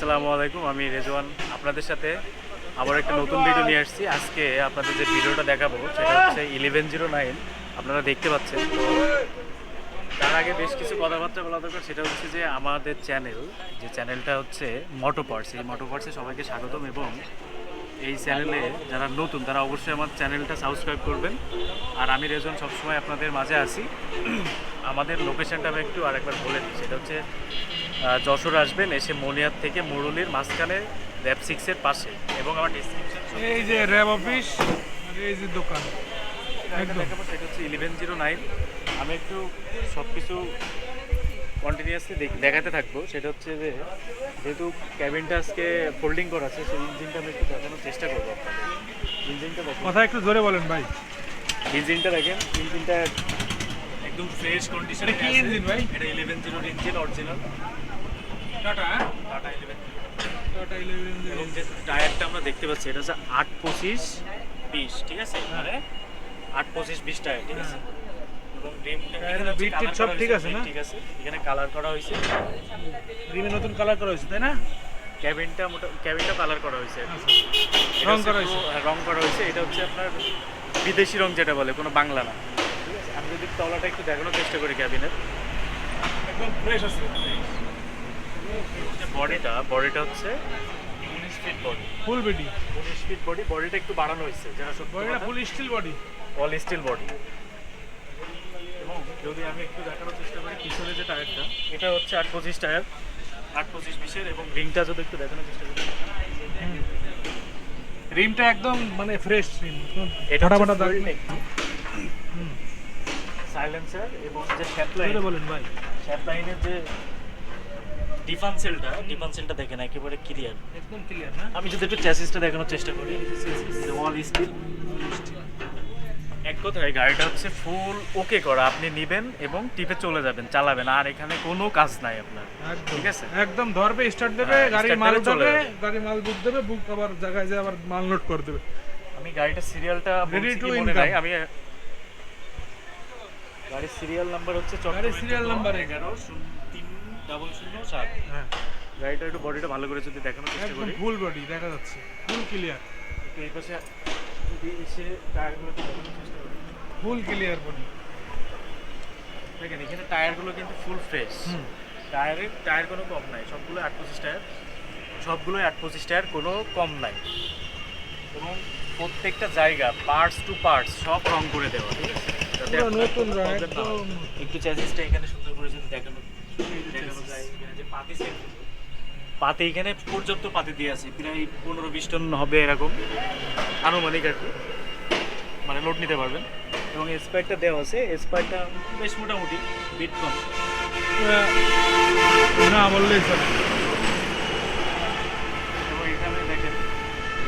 আসসালামু আলাইকুম, আমি রেজওয়ান আপনাদের সাথে আবার একটা নতুন ভিডিও নিয়ে আসছি। আজকে আপনাদের যে ভিডিওটা দেখাবো, সেটা হচ্ছে ইলেভেন জিরো নাইন আপনারা দেখতে পাচ্ছেন। তো তার আগে বেশ কিছু কথাবার্তা বলা দরকার, সেটা হচ্ছে যে আমাদের চ্যানেল যে চ্যানেলটা হচ্ছে মোটো পার্টস এই মোটো পার্টসে সবাইকে স্বাগতম এবং এই চ্যানেলে যারা নতুন, তারা অবশ্যই আমার চ্যানেলটা সাবস্ক্রাইব করবেন। আর আমি রেজন সবসময় আপনাদের মাঝে আসি আমাদের লোকেশনটা আমি একটু আরেকবার বলে দিই, সেটা হচ্ছে যশোর আসবেন এসে মনিয়ার থেকে মুরলির মাঝখানে র্যাব সিক্সের পাশে এবং আমার ডিসক্রিপশন এই যে র্যাব অফিস এই যে দোকান। দেখাবো সেটা হচ্ছে ইলেভেন জিরো নাইন আমি একটু সব কিছু কন্টিনিউয়াসলি দেখাতে থাকব। সেটা হচ্ছে যে যেহেতু ক্যাবিনটা আজকে ফোল্ডিং করা আছে সেই ইঞ্জিনটা আমি একটু দেখানোর চেষ্টা করব আপনাদের। ইঞ্জিনটা কথা একটু জোরে বলেন ভাই। ইঞ্জিনটা দেখেন ইঞ্জিনটা একদম ফ্রেশ কন্ডিশনে এটা কি engine ভাই? এটা জিরোর engine original tata tata tata এবং যে টায়ারটা আমরা দেখতে পাচ্ছি এটা হচ্ছে আট পঁচিশ বিশ ঠিক আছে? মানে আট পঁচিশ বিশ টায়ার ঠিক আছে? এবং রিমটা টায়ারের এখানে হচ্ছে বিট সব ঠিক আছে না? ঠিক আছে? এখানে কালার করা হয়েছে। রিমে নতুন কালার করা হয়েছে তাই না? ক্যাবিনটা মোটা ক্যাবিনটা কালার করা হয়েছে। এটা রং করা হয়েছে? হ্যাঁ, রং করা হয়েছে। এটা হচ্ছে আপনার বিদেশি রং যেটা বলে কোনো বাংলা না। ঠিক আছে? আমি যদি তলাটা একটু দেখানোর চেষ্টা করি ক্যাবিনের একদম ফ্রেশ আছে। বডিটা বডিটা হচ্ছে উনিশ ফিট বডি ফুল বেডি উনিশ ফিট বডি বডিটা একটু বাড়ানো হয়েছে যেটা সত্যি বডিটা full steel body all steel body এবং যদি আমি একটু দেখানোর চেষ্টা করি পিছনে যে টায়ারটা এটা হচ্ছে আট পঁচিশ টায়ার আট পঁচিশ বিশের এবং রিংটা যদি একটু দেখানোর চেষ্টা করি। রিমটা একদম মানে ফ্রেশ রিম এটা ফাটা ফাটা দাগ। সাইলেন্সার এবং যে শ্যাপলাইন বলেন ভাই। শ্যাপলাইনের যে ডিফান্সেলটা ডিফান্সেলটা দেখেন একেবারে ক্লিয়ার একদম ক্লিয়ার না? আমি যদি একটু চ্যাসিসটা দেখানোর চেষ্টা করি। অল স্টিল এক কথায় গাড়িটা হচ্ছে ফুল ওকে করা। আপনি নেবেন এবং টিপে চলে যাবেন চালাবেন। আর এখানে কোনো কাজ নাই আপনার। একদম। ঠিক আছে? একদম ধরবে স্টার্ট দেবে হ্যাঁ, গাড়ি start মাল চলে উঠাবে গাড়ি মাল বুক দেবে বুক আবার জায়গায় যায় আবার মাল লোড করে দেবে। আমি গাড়িটার সিরিয়ালটা বলছি মনে নাই আমি গাড়ির সিরিয়াল নাম্বার হচ্ছে গাড়ির serial number এগারো তিন ডাবল শূন্য সাত। হ্যাঁ। গাড়িটা একটু বডিটা ভালো করে যদি দেখানোর চেষ্টা করি। ফুল বডি দেখা যাচ্ছে। ফুল ক্লিয়ার একটু এই পাশে যদি এসে টায়ারগুলো দেখানোর চেষ্টা করি। ফুল ক্লিয়ার বডি দেখেন এখানে টায়ারগুলো কিন্তু ফুল ফ্রেশ। টায়ারের টায়ার কোনো কম নাই। সবগুলো আট পঁচিশ টায়ার সবগুলোই আট পঁচিশ টায়ার কোনো কম নাই। এবং প্রত্যেকটা জায়গা পার্টস টু পার্টস সব রং করে দেওয়া ঠিক আছে? যাতে নতুন রং। একটু চ্যাসিসটা এখানে সুন্দর করে যদি দেখানো দেখানো যায় এখানে যে পাতি পাতি এখানে পর্যাপ্ত পাতি দিয়ে আছে প্রায় পনেরো বিশ টন হবে এরকম আনুমানিক আর কি। মানে লোড নিতে পারবেন। এবং স্পাইকটা দেওয়া আছে স্পাইকটা বেশ মোটামুটি বিট কম। না বললেই চলে এবং এখানে দেখেন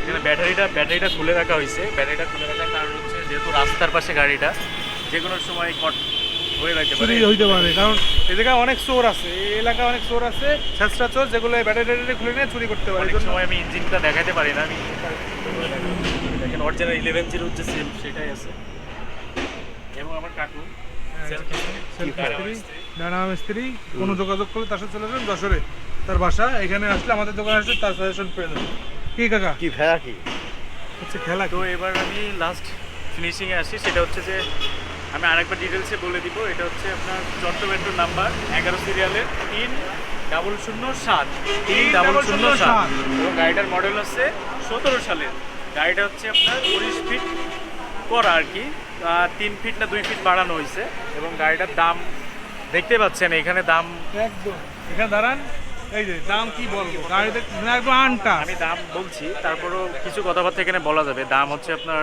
এখানে ব্যাটারিটা ব্যাটারিটা খুলে রাখা হয়েছে। ব্যাটারিটা খুলে রাখার কারণ হচ্ছে যেহেতু রাস্তার পাশে গাড়িটা যে কোনো সময় কট হয়ে রাখতে পারে। হইতে পারে কারণ এই জায়গায় অনেক চোর আছে এই এলাকায় অনেক চোর আছে ছেঁচড়া চোর যেগুলো ব্যাটারি ট্যাটারি খুলে নিয়ে চুরি করতে পারে। অনেক সময় আমি ইঞ্জিনটা দেখাতে পারি না আমি। দেখেন অরিজিনাল ইলেভেন জিরো যে সেম সেটাই আছে। এবং আমার কাকু হ্যাঁ, মিস্ত্রি কোনো যোগাযোগ করলে তার সাথে চলে যাবেন যশোরে। তার বাসা এখানে আসলে আমাদের দোকানে আসলে তার সাজেশন পেয়ে যাবেন। কি কাকা? কি ভেড়া কি? হচ্ছে খেলা তো এবার আমি লাস্ট ফিনিশিংয়ে আসি সেটা হচ্ছে যে আমি আরেকবার ডিটেলসে বলে দিব এটা হচ্ছে আপনার চট্টমেট্রো নাম্বার এগারো সিরিয়ালের তিন ডাবল শূন্য সাত। তিন ডাবল শূন্য সাত। এবং গাড়িটার মডেল হচ্ছে সতেরো সালের। গাড়িটা হচ্ছে আপনার উনিশ ফিট করা আর কি তিন ফিট না দুই ফিট বাড়ানো হয়েছে। এবং গাড়িটার দাম দেখতে পাচ্ছেন এখানে দাম একদম। এখানে দাঁড়ান। এই যে দাম কি বলব? গাড়িতে মানে একদম আনটা আমি দাম বলছি তারপরেও কিছু কথাবার্তা এখানে বলা যাবে। দাম হচ্ছে আপনার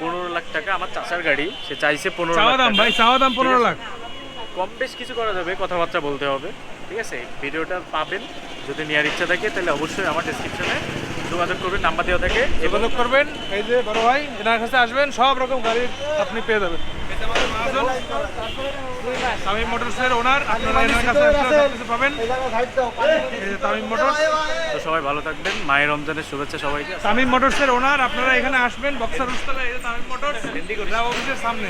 পনেরো লাখ টাকা। আমার চাচার গাড়ি সে চাইছে পনেরো চাওয়া লাখ দাম ভাই চাওয়া দাম পনেরো লাখ। কম বেশ কিছু করা যাবে কথাবার্তা বলতে হবে। ঠিক আছে? ভিডিওটা পাবেন। যদি নেওয়ার ইচ্ছা থাকে তাহলে অবশ্যই আমার ডিসক্রিপশনে যোগাযোগ করবেন নাম্বার দেওয়া থাকে। যোগাযোগ করবেন এই যে বড় ভাই এনার কাছে আসবেন সব রকম গাড়ি আপনি পেয়ে যাবেন। তামিম মোটরসের ওনার আপনারা এনার কাছে কিছু পাবেন। এই যে তামিম মোটরস। তো সবাই ভালো থাকবেন মায়ের রমজানের শুভেচ্ছা সবাইকে। তামিম মোটরসের ওনার আপনারা এখানে আসবেন বক্সার উস্তালা এই তামিম মোটরস অফিসের সামনে।